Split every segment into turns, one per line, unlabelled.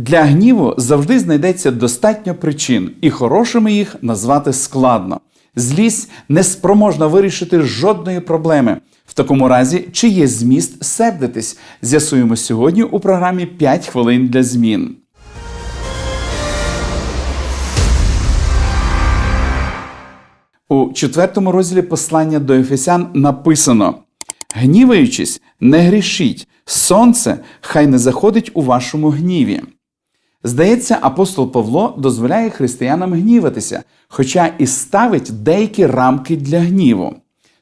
Для гніву завжди знайдеться достатньо причин, і хорошими їх назвати складно. Злість неспроможна вирішити жодної проблеми. В такому разі, чи є зміст сердитись? З'ясуємо сьогодні у програмі «5 хвилин для змін. У четвертому розділі послання до Ефесян написано: Гніваючись, не грішіть, сонце хай не заходить у вашому гніві. Здається, апостол Павло дозволяє християнам гніватися, хоча і ставить деякі рамки для гніву.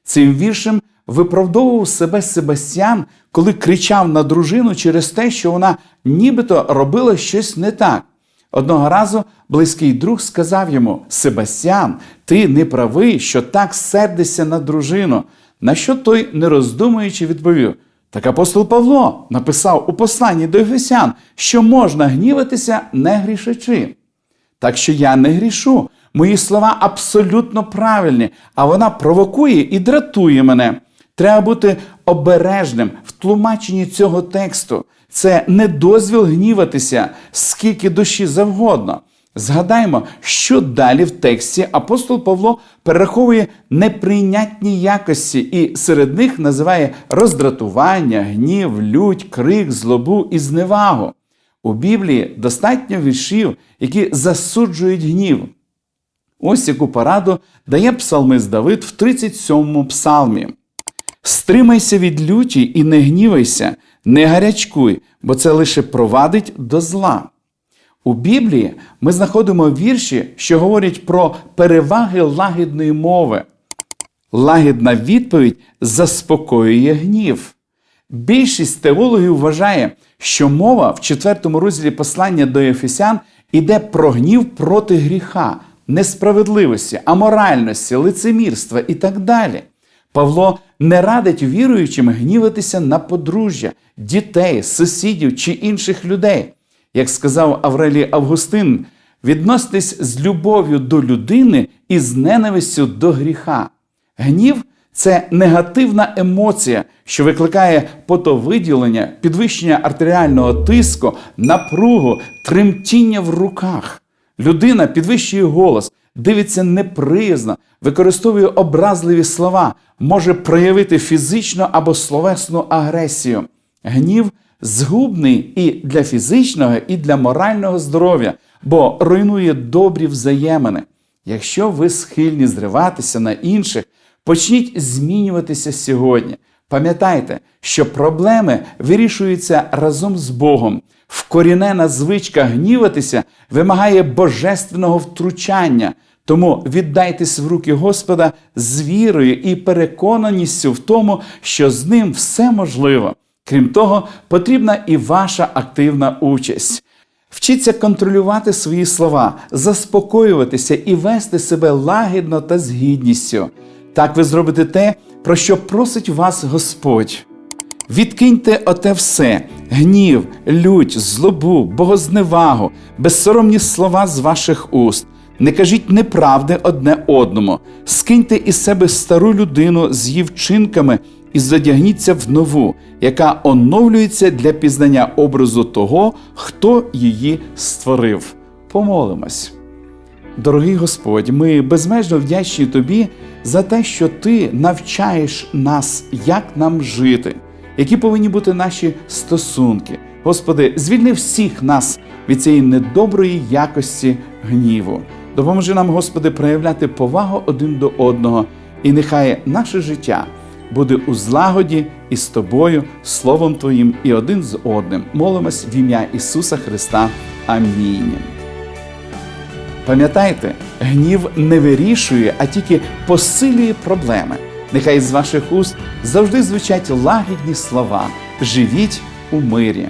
Цим віршем виправдовував себе Себастьян, коли кричав на дружину через те, що вона нібито робила щось не так. Одного разу близький друг сказав йому: Себастьян, ти не правий, що так сердишся на дружину. На що той, не роздумуючи, відповів: Так апостол Павло написав у посланні до Ефесян, що можна гніватися, не грішачи. Так що я не грішу. Мої слова абсолютно правильні, а вона провокує і дратує мене. Треба бути обережним в тлумаченні цього тексту. Це не дозвіл гніватися, скільки душі завгодно. Згадаймо, що далі в тексті апостол Павло перераховує неприйнятні якості і серед них називає роздратування, гнів, лють, крик, злобу і зневагу. У Біблії достатньо віршів, які засуджують гнів. Ось яку пораду дає псалмист Давид в 37-му псалмі. Стримайся від люті і не гнівайся, не гарячкуй, бо це лише провадить до зла. У Біблії ми знаходимо вірші, що говорять про переваги лагідної мови. Лагідна відповідь заспокоює гнів. Більшість теологів вважає, що мова в четвертому розділі послання до Ефесян іде про гнів проти гріха, несправедливості, аморальності, лицемірства і так далі. Павло не радить віруючим гніватися на подружжя, дітей, сусідів чи інших людей. Як сказав Аврелій Августин, відноситись з любов'ю до людини і з ненавистю до гріха. Гнів це негативна емоція, що викликає потовиділення, підвищення артеріального тиску, напругу, тремтіння в руках. Людина підвищує голос, дивиться неприязно, використовує образливі слова, може проявити фізичну або словесну агресію. Гнів згубний і для фізичного, і для морального здоров'я, бо руйнує добрі взаємини. Якщо ви схильні зриватися на інших, почніть змінюватися сьогодні. Пам'ятайте, що проблеми вирішуються разом з Богом. Вкорінена звичка гніватися вимагає божественного втручання. Тому віддайтесь в руки Господа з вірою і переконаністю в тому, що з ним все можливо. Крім того, потрібна і ваша активна участь. Вчіться контролювати свої слова, заспокоюватися і вести себе лагідно та з гідністю. Так ви зробите те, про що просить вас Господь. Відкиньте оте все гнів, лють, злобу, богозневагу, безсоромні слова з ваших уст. Не кажіть неправди одне одному, скиньте із себе стару людину з її вчинками і задягніться в нову, яка оновлюється для пізнання образу того, хто її створив. Помолимось. Дорогий Господь, ми безмежно вдячні Тобі за те, що Ти навчаєш нас, як нам жити, які повинні бути наші стосунки. Господи, звільни всіх нас від цієї недоброї якості гніву. Допоможи нам, Господи, проявляти повагу один до одного, і нехай наше життя буде у злагоді із тобою, Словом Твоїм і один з одним. Молимось в ім'я Ісуса Христа. Амінь. Пам'ятайте, гнів не вирішує, а тільки посилює проблеми. Нехай з ваших уст завжди звучать лагідні слова. Живіть у мирі.